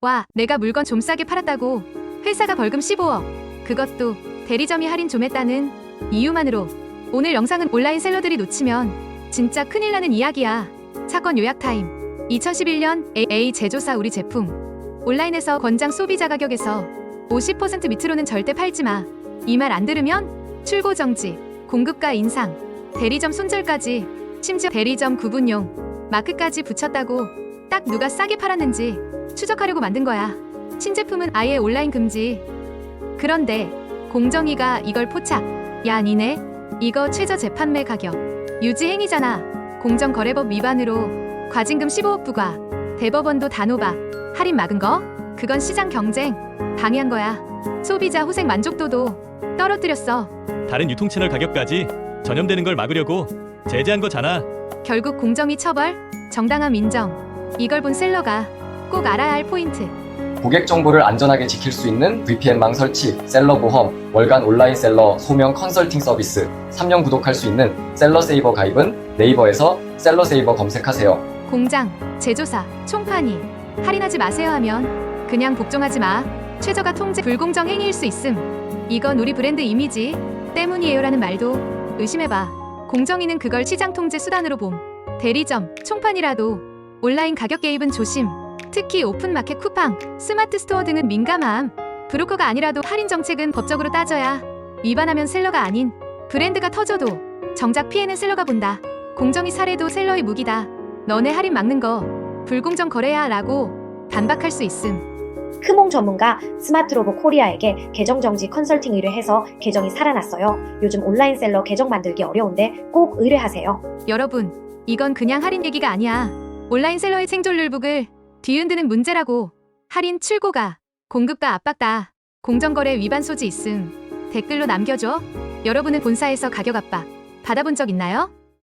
와, 내가 물건 좀 싸게 팔았다고. 회사가 벌금 15억. 그것도 대리점이 할인 좀 했다는 이유만으로. 오늘 영상은 온라인 셀러들이 놓치면 진짜 큰일 나는 이야기야. 사건 요약 타임. 2011년 AA 제조사 우리 제품. 온라인에서 권장 소비자 가격에서 50% 밑으로는 절대 팔지 마. 이 말 안 들으면 출고 정지, 공급가 인상, 대리점 손절까지, 심지어 대리점 구분용 마크까지 붙였다고 딱 누가 싸게 팔았는지 추적하려고 만든 거야. 신제품은 아예 온라인 금지. 그런데 공정위가 이걸 포착. 야, 니네 이거 최저 재판매 가격 유지 행위잖아. 공정거래법 위반으로 과징금 15억 부과. 대법원도 단호박. 할인 막은 거? 그건 시장 경쟁 방해한 거야. 소비자 후생 만족도도 떨어뜨렸어. 다른 유통 채널 가격까지 전염되는 걸 막으려고 제재한 거잖아. 결국 공정위 처벌, 정당함 인정. 이걸 본 셀러가 꼭 알아야 할 포인트. 고객 정보를 안전하게 지킬 수 있는 VPN망 설치, 셀러 보험, 월간 온라인 셀러 소명 컨설팅 서비스, 3년 구독할 수 있는 셀러 세이버 가입은 네이버에서 셀러 세이버 검색하세요. 공장, 제조사, 총판이 할인하지 마세요 하면 그냥 복종하지 마. 최저가 통제 불공정 행위일 수 있음. 이건 우리 브랜드 이미지 때문이에요라는 말도 의심해봐. 공정위는 그걸 시장 통제 수단으로 봄. 대리점, 총판이라도 온라인 가격 개입은 조심. 특히 오픈마켓 쿠팡, 스마트 스토어 등은 민감함. 브로커가 아니라도 할인 정책은 법적으로 따져야 위반하면 셀러가 아닌 브랜드가 터져도 정작 피해는 셀러가 본다. 공정위 사례도 셀러의 무기다. 너네 할인 막는 거 불공정 거래야 라고 반박할 수 있음. 크몽 전문가 스마트로보 코리아에게 계정 정지 컨설팅 의뢰해서 계정이 살아났어요. 요즘 온라인 셀러 계정 만들기 어려운데 꼭 의뢰하세요. 여러분, 이건 그냥 할인 얘기가 아니야. 온라인 셀러의 생존율 북을 뒤흔드는 문제라고. 할인 출고가 공급가 압박다. 공정거래 위반 소지 있음. 댓글로 남겨줘. 여러분은 본사에서 가격 압박 받아본 적 있나요?